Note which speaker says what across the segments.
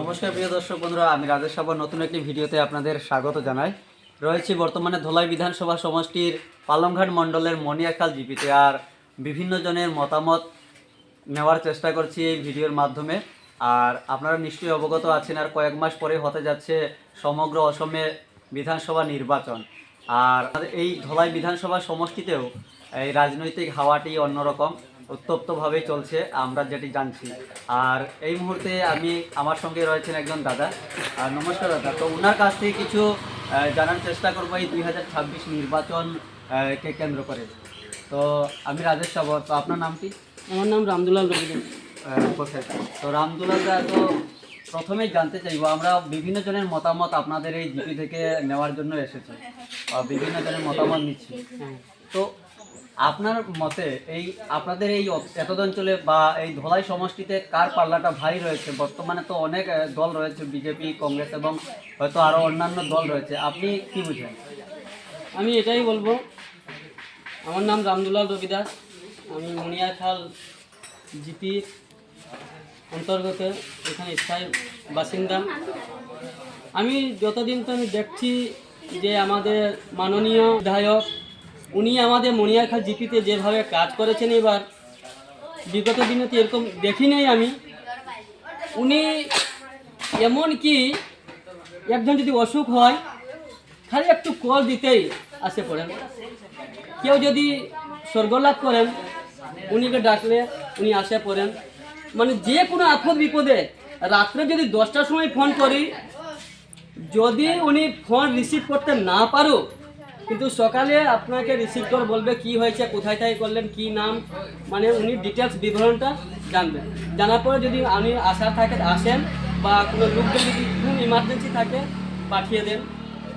Speaker 1: নমস্কার, প্রিয় দর্শক বন্ধুরা, আমি রাজেশ সাবর। নতুন একটি ভিডিওতে আপনাদের স্বাগত জানাই। রয়েছি বর্তমানে ধলাই বিধানসভা সমষ্টির পালংঘাট মণ্ডলের মনিয়াখাল জিপিতে। আর বিভিন্ন জনের মতামত নেওয়ার চেষ্টা করছি এই ভিডিওর মাধ্যমে। আর আপনারা নিশ্চয়ই অবগত আছেন, আর কয়েক মাস পরে হতে যাচ্ছে সমগ্র অসমে বিধানসভা নির্বাচন। আর এই ধলাই বিধানসভা সমষ্টিতেও এই রাজনৈতিক হাওয়াটি অন্যরকম। উত্তপ্তভাবেই চলছে আমরা যেটি জানছি। আর এই মুহূর্তে আমি আমার সঙ্গে রয়েছেন একজন দাদা। আর নমস্কার দাদা। তো ওনার কাছ থেকে কিছু জানার চেষ্টা করব এই দুই হাজার ছাব্বিশ নির্বাচন কে কেন্দ্র করে। তো আমি রাজেশ সাবর তো আপনার নাম কি?
Speaker 2: আমার নাম রামদুলাল
Speaker 1: আহ, তো রামদুলাল দা তো প্রথমেই জানতে চাইব আমরা বিভিন্ন জনের মতামত আপনাদের এই জিপি থেকে নেওয়ার জন্য এসেছি। বিভিন্ন জনের মতামত নিচ্ছি।
Speaker 2: হ্যাঁ।
Speaker 1: তো আপনার মতে এই, আপনাদের এই এতদ অঞ্চলে বা এই ধলাই সমষ্টিতে কার পাল্লাটা ভারী রয়েছে? বর্তমানে তো অনেক দল রয়েছে, বিজেপি, কংগ্রেস এবং হয়তো আরও অন্যান্য দল রয়েছে। আপনি কি বুঝেন
Speaker 2: আমি এটাই বলব। আমার নাম রামদুলাল রবিদাস। আমি মুনিয়াখাল জিপি অন্তর্গত, এখানে স্থায়ী বাসিন্দা। আমি যতদিন তো আমি দেখছি যে আমাদের মাননীয় বিধায়ক উনি আমাদের মনিয়াখাল জিপিতে যেভাবে কাজ করেছেন এবার, বিগত দিনে তো এরকম দেখি নাই আমি। উনি এমন কি, একজন যদি অসুখ হয়, খালি একটু কল দিতেই আসে পড়েন। কেউ যদি স্বর্গলাভ করেন, উনিকে ডাকলে উনি আসে পড়েন। মানে যে কোনো আপদ বিপদে রাত্রে যদি দশটার সময় ফোন করি, যদি উনি ফোন রিসিভ করতে না পারো কিন্তু সকালে আপনাকে রিসিভ করে বলবে কি হয়েছে, কোথায় থেকে করলেন, কি নাম মানে উনি ডিটেলস বিবরণটা জানবেন। জানার পরে যদি আপনি আসার থাকে, আসেন বা কোনো লোকজন যদি খুব ইমার্জেন্সি থাকে, পাঠিয়ে দেন।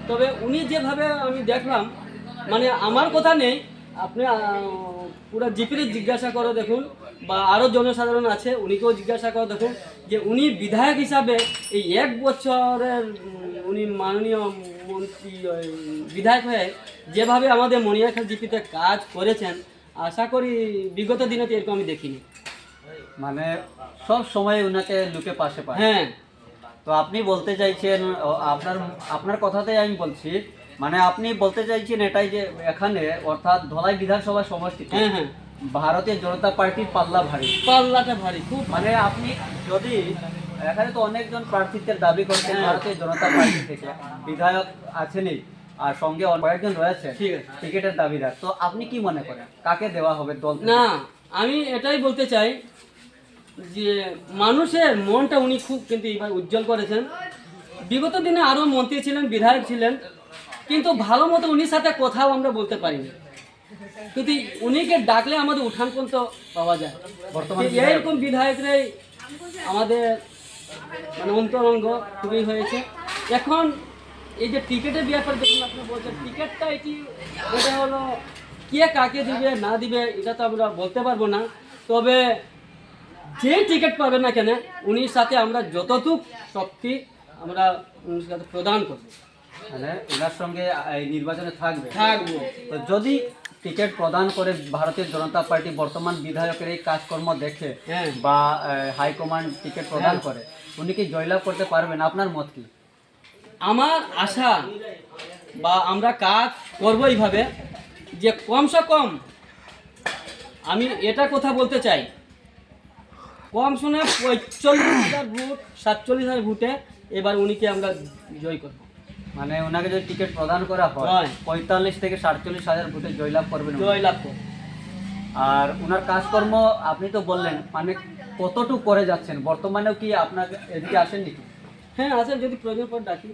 Speaker 2: তবে উনি যেভাবে আমি দেখলাম মানে আমার কথা নেই, আপনি পুরো জিপিরে জিজ্ঞাসা করে দেখুন। বা আরও জনসাধারণ আছে উনিকেও জিজ্ঞাসা করে দেখুন যে উনি বিধায়ক হিসাবে এই এক বছরের উনি মাননীয় মন্ত্রী বিধায়ক হয়ে যেভাবে আমাদের মনিয়াখাল জিপিতে কাজ করেছেন আশা করি বিগত দিনে তো এরকম আমি দেখিনি।
Speaker 1: মানে সব সময় ওনাকে লুকে পাশে পায়।
Speaker 2: হ্যাঁ।
Speaker 1: তো আপনি বলতে চাইছেন আপনার আপনার কথাতেই আমি বলছি মানে আপনি বলতে চাইছেন এটাই যে এখানে অর্থাৎ ধলাই বিধানসভা সমষ্টিতে
Speaker 2: হ্যাঁ হ্যাঁ।
Speaker 1: ভারতীয় জনতা পার্টির পাল্লা ভারী।
Speaker 2: পাল্লাটা ভারী খুব
Speaker 1: মানে আপনি যদি এখানে তো অনেকজন প্রার্থীদের দাবি করছেন
Speaker 2: হ্যাঁ।
Speaker 1: ভারতীয় জনতা পার্টি থেকে। বিধায়ক আছেনই আর সঙ্গে কয়েকজন রয়েছে
Speaker 2: ঠিক আছে।
Speaker 1: টিকিটের দাবিদার। তো আপনি কি মনে করেন? কাকে দেওয়া হবে দল
Speaker 2: না আমি এটাই বলতে চাই যে মানুষের মনটা উনি খুব কিন্তু এবার উজ্জ্বল করেছেন। বিগত দিনে আরও মন্ত্রী ছিলেন বিধায়ক ছিলেন কিন্তু ভালো মতো উনির সাথে কথাও আমরা বলতে পারিনি। কিন্তু উনিকে ডাকলে আমাদের উঠান পর্যন্ত পাওয়া যায়।
Speaker 1: বর্তমানে
Speaker 2: এইরকম বিধায়করাই আমাদের মানে অন্তরঙ্গ খুবই হয়েছে। এখন এই যে টিকিটের ব্যাপারে দেখুন আপনি বলছেন টিকিটটা এটি এটা হলো কে কাকে দিবে না দিবে এটা তো আমরা বলতে পারব না। তবে যে টিকিট পাবে না কেন উনির সাথে আমরা যতটুক শক্তি আমরা উনির সাথে প্রদান করব।
Speaker 1: মানে ওনার সঙ্গে এই নির্বাচনে থাকবে।
Speaker 2: থাকব।
Speaker 1: তো যদি টিকিট প্রদান করে ভারতীয় জনতা পার্টি বর্তমান বিধায়কের এই কাজকর্ম দেখে
Speaker 2: হ্যাঁ।
Speaker 1: বা হাইকমান্ড টিকিট প্রদান করে উনি কি জয়লাভ করতে পারবেন? আপনার মত কি?
Speaker 2: আমার আশা বা আমরা কাজ করব এইভাবে যে কমসে কম আমি এটা কথা বলতে চাই। কম শুনে পঁয়তাল্লিশ হাজার ভোট সাতচল্লিশ হাজার ভোটে এবার উনিকে আমরা জয় করব।
Speaker 1: মানে ওনাকে যদি টিকিট প্রদান করা হয়। পঁয়তাল্লিশ থেকে সাতচল্লিশ হাজার ভোটে জয়লাভ করবেন জয়লাভ
Speaker 2: জয় লাভ করব
Speaker 1: আর ওনার কাজকর্ম আপনি তো বললেন মানে কতটুকু করে যাচ্ছেন? বর্তমানেও কি আপনার এদিকে আসেন নাকি
Speaker 2: হ্যাঁ আসেন যদি প্রয়োজন পর ডাকি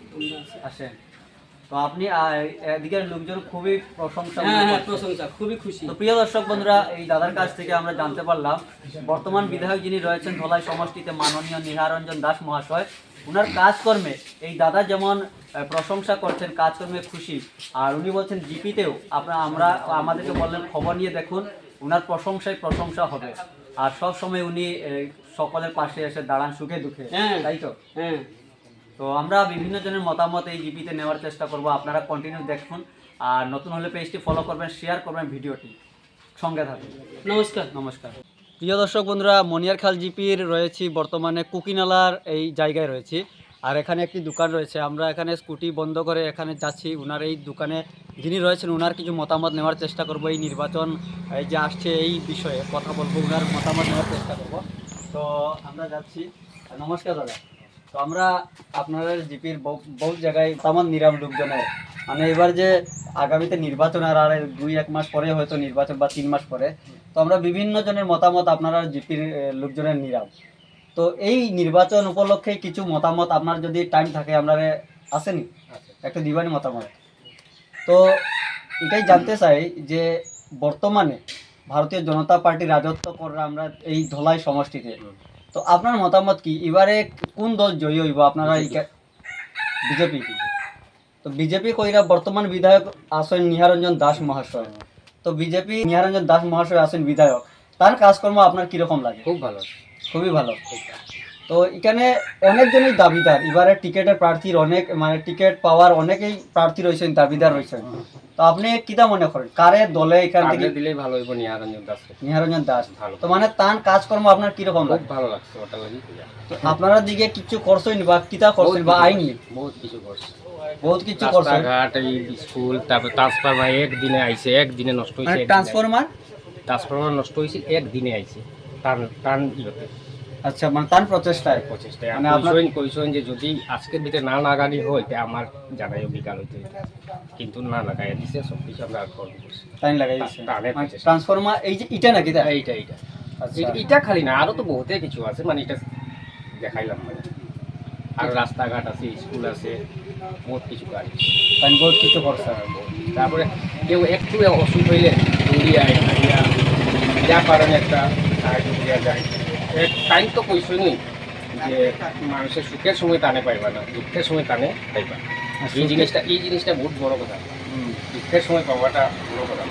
Speaker 1: আসেন। তো আপনি এদিকের লোকজন খুবই প্রশংসা
Speaker 2: হ্যাঁ হ্যাঁ। প্রশংসা খুবই খুশি।
Speaker 1: তো প্রিয় দর্শক বন্ধুরা এই দাদার কাছ থেকে আমরা জানতে পারলাম বর্তমান বিধায়ক যিনি রয়েছেন ধলাই সমষ্টিতে মাননীয় নিহারঞ্জন দাস মহাশয় ওনার কাজকর্মে এই দাদা যেমন প্রশংসা করছেন কাজকর্মে খুশি। আর উনি বলছেন জিপিতেও আপনার আমরা আমাদেরকে বললেন খবর নিয়ে দেখুন ওনার প্রশংসায় প্রশংসা হবে। আর সব সময় উনি সকলের পাশে এসে দাঁড়ান সুখে দুঃখে।
Speaker 2: হ্যাঁ।
Speaker 1: তাই তো?
Speaker 2: হ্যাঁ।
Speaker 1: তো আমরা বিভিন্ন জনের মতামত এই জিপিতে নেওয়ার চেষ্টা করব। আপনারা কন্টিনিউ দেখুন। আর নতুন হলে পেজটি ফলো করবেন শেয়ার করবেন ভিডিওটি। সঙ্গে থাকুন।
Speaker 2: নমস্কার।
Speaker 1: নমস্কার। প্রিয় দর্শক বন্ধুরা মনিয়ারখাল জিপির রয়েছি বর্তমানে কুকিনালার এই জায়গায় রয়েছি। আর এখানে একটি দোকান রয়েছে। আমরা এখানে স্কুটি বন্ধ করে এখানে যাচ্ছি। ওনার এই দোকানে যিনি রয়েছেন ওনার কিছু মতামত নেওয়ার চেষ্টা করব। এই নির্বাচন, এই যে আসছে এই বিষয়ে কথা বলব ওনার মতামত নেওয়ার চেষ্টা করব। তো আমরা যাচ্ছি। নমস্কার দাদা। তো আমরা আপনাদের জিপির বহু জায়গায় মতামত নিরাম লোকজনের মানে এবার যে আগামীতে নির্বাচন আর আর দুই, এক মাস পরে হয়তো নির্বাচন বা তিন মাস পরে, তো আমরা বিভিন্ন জনের মতামত আপনারা জিপির লোকজনের নিরাম। তো এই নির্বাচন উপলক্ষে কিছু মতামত আপনার যদি টাইম থাকে আপনার আসেনি একটা দিবানি মতামত। তো এটাই জানতে চাই যে বর্তমানে ভারতীয় জনতা পার্টি রাজত্ব করে আমরা এই ধলাই সমষ্টিতে তো আপনার মতামত কি? এবারে কোন দল জয়ী হইব? আপনারা বিজেপি। তো বিজেপি কইরা বর্তমান বিধায়ক আসেন নিহারঞ্জন দাস মহাশয়। তো বিজেপি নিহারঞ্জন দাস মহাশয় আসেন বিধায়ক। তার কাজকর্ম আপনার কীরকম লাগে?
Speaker 3: খুব ভালো।
Speaker 1: খুবই ভালো। তো এখানে অনেকজনই দাবিদার। এবারে টিকেটের প্রার্থীর অনেক মানে টিকিট পাওয়ার অনেকেই প্রার্থী রয়েছেন দাবিদার রয়েছেন। তো আপনি কিটা মনে করেন? কারে দলে এখান থেকে
Speaker 3: দিলেই ভালো হইব নিহারঞ্জন দাসকে
Speaker 1: নিহারঞ্জন দাস।
Speaker 3: ভালো।
Speaker 1: তো মানে তার কাজকর্ম আপনার কীরকম
Speaker 3: খুব
Speaker 1: লাগে?
Speaker 3: ভালো লাগছে ওটা লাগি
Speaker 1: তো আপনারা দিকে কিছু করছেন বা কিতা করছেন বা আইনি?
Speaker 3: বহুত কিছু করছে।
Speaker 1: বহুত কিছু করছেন?
Speaker 3: রাস্তাঘাট এই স্কুল তারপর ট্রান্সফরমার একদিনে আইছে একদিনে নষ্ট
Speaker 1: মানে
Speaker 3: হয়েছে
Speaker 1: ট্রান্সফরমার
Speaker 3: ট্রান্সফরমার নষ্ট হয়েছে একদিনে আইছে। টান টান ইয়েতে
Speaker 1: আচ্ছা মানে তার প্রচেষ্টায়।
Speaker 3: প্রচেষ্টায়।
Speaker 1: মানে
Speaker 3: মানে কইসেন কইসেন যে যদি আজকের ভিতরে না লাগানি হয় তে আমার জানাইও বিকাল হইতে কিন্তু না লাগাই দিছে সব কিছু আমরা করছি
Speaker 1: টাইম লাগাই
Speaker 3: প্রচেষ্টা।
Speaker 1: ট্রান্সফরমার এই যে ইটা নাকি তা?
Speaker 3: এইটা এইটা এটা খালি না আরও তো বহুতে কিছু আছে মানে এটা দেখাইলাম মানে। আর রাস্তাঘাট আছে স্কুল আছে বহুত কিছু কাজ
Speaker 1: তাই বহুত কিছু করছে।
Speaker 3: তারপরে কেউ একটু অসুখ হইলে খাইয়া যা পারেন একটা সাহায্য করিয়া যায় টাইম তো কইসই নেই যে মানুষের সুখের সময় টানে পাইবা না দুঃখের সময় টানে পাইবা এই জিনিসটা এই জিনিসটা বহুত বড় কথা। দুঃখের সময় পাওয়াটা বড় কথা।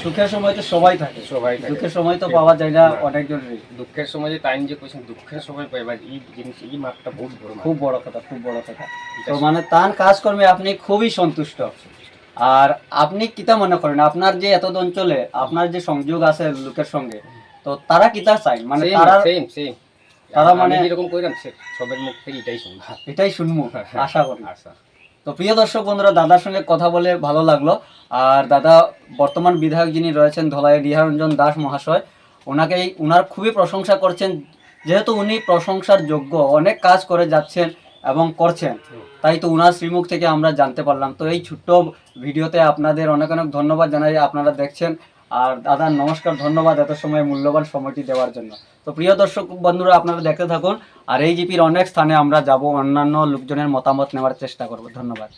Speaker 1: সুখের সময় তো সবাই থাকে।
Speaker 3: সবাই
Speaker 1: দুঃখের সময় তো পাওয়া যায় না অনেকজনেরই
Speaker 3: দুঃখের সময় যে টাইম যে কইছেন দুঃখের সময় পাইবা এই জিনিস এই মাপটা বহুত বড়
Speaker 1: খুব বড় কথা খুব বড় কথা। তো মানে তার কাজকর্মে আপনি খুবই সন্তুষ্ট। আর আপনি কিতা মনে করেন আপনার যে এত অঞ্চলে আপনার যে সংযোগ আছে লোকের সঙ্গে তো তারা কিতা চাই মানে তারা
Speaker 3: same, same.
Speaker 1: তারা মানে-
Speaker 3: যেরকম কইলাম সে- সবের মুখ থেকে এটাই শুনব।
Speaker 1: এটাই শুনব আশা করি।
Speaker 3: আশা।
Speaker 1: তো প্রিয় দর্শক বন্ধুরা দাদার সঙ্গে কথা বলে ভালো লাগল। আর দাদা বর্তমান বিধায়ক যিনি রয়েছেন ধলাইয়ের রিহারঞ্জন দাস মহাশয় ওনাকেই ওনার খুবই প্রশংসা করছেন। যেহেতু উনি প্রশংসার যোগ্য অনেক কাজ করে যাচ্ছেন এবং করছেন। তাই তো উনার শ্রীমুখ থেকে আমরা জানতে পারলাম। তো এই ছোট্ট ভিডিওতে আপনাদের অনেক অনেক ধন্যবাদ জানাই। আপনারা দেখছেন আর দাদা, নমস্কার, ধন্যবাদ এত সময় মূল্যবান সময়টি দেওয়ার জন্য। তো প্রিয় দর্শক বন্ধুরা, আপনারা দেখতে থাকুন, আর এই জিপির অনেক স্থানে আমরা যাব, অন্যান্য লোকজনের মতামত নেওয়ার চেষ্টা করব। ধন্যবাদ।